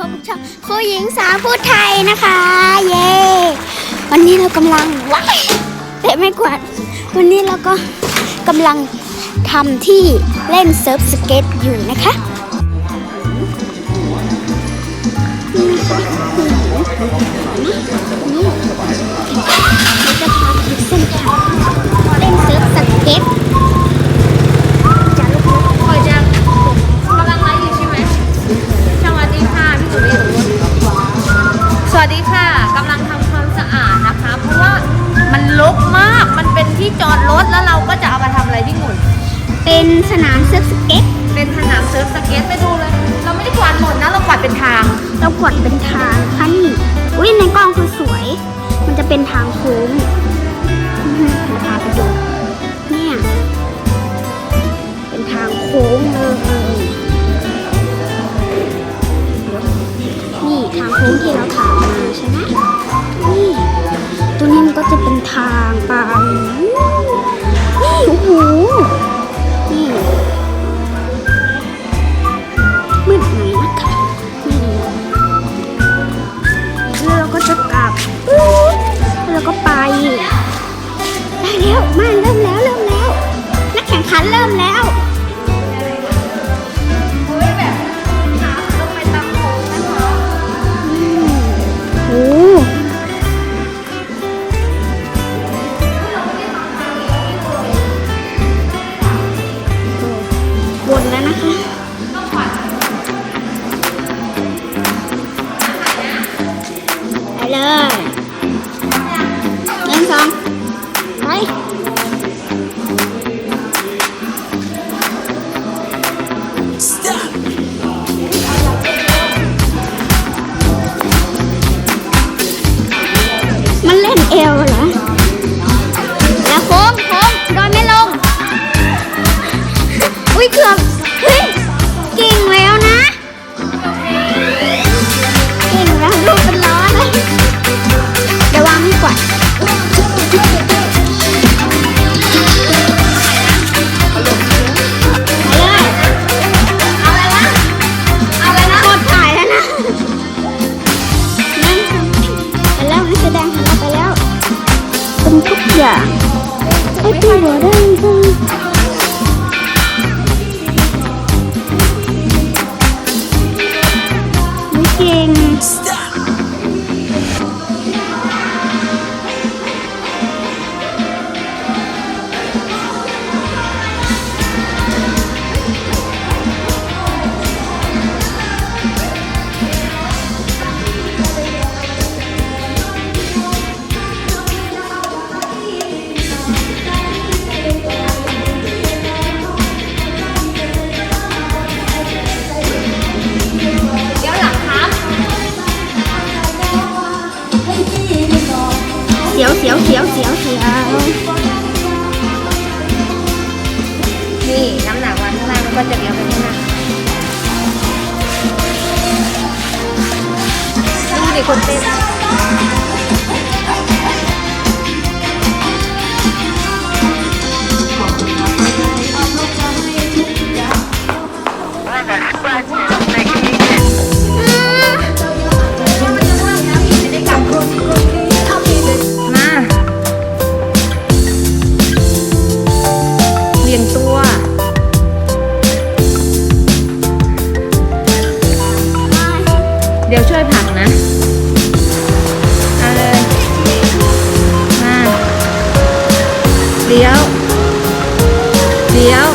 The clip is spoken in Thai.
พบกับช่องครูหญิงสาวพูดไทยนะคะ เย้วันนี้เรากำลังว้ายเตะไม่กวาดวันนี้เราก็กำลังทำที่เล่นเซิร์ฟสเก็ตอยู่นะคะนี่ เป็นสนามเซิร์ฟสเก็ต เป็นสนามเซิร์ฟสเก็ตไปดูเลย เราไม่ได้กวาดหมดนะ เรากวาดเป็นทาง เรากดเป็นทางขั้นอุ้ยในกล้องคือสวย มันจะเป็นทาง Bye. 我的 xéo xéo xéo xéo xéo นี่น้ำหนักวันข้างล่างมันก็จะเลี้ยวไปข้างหน้าดูดิคนเต้นว่าแต่ เดี๋ยวช่วยผักนะ เอาเลย มาเลี้ยวเลี้ยว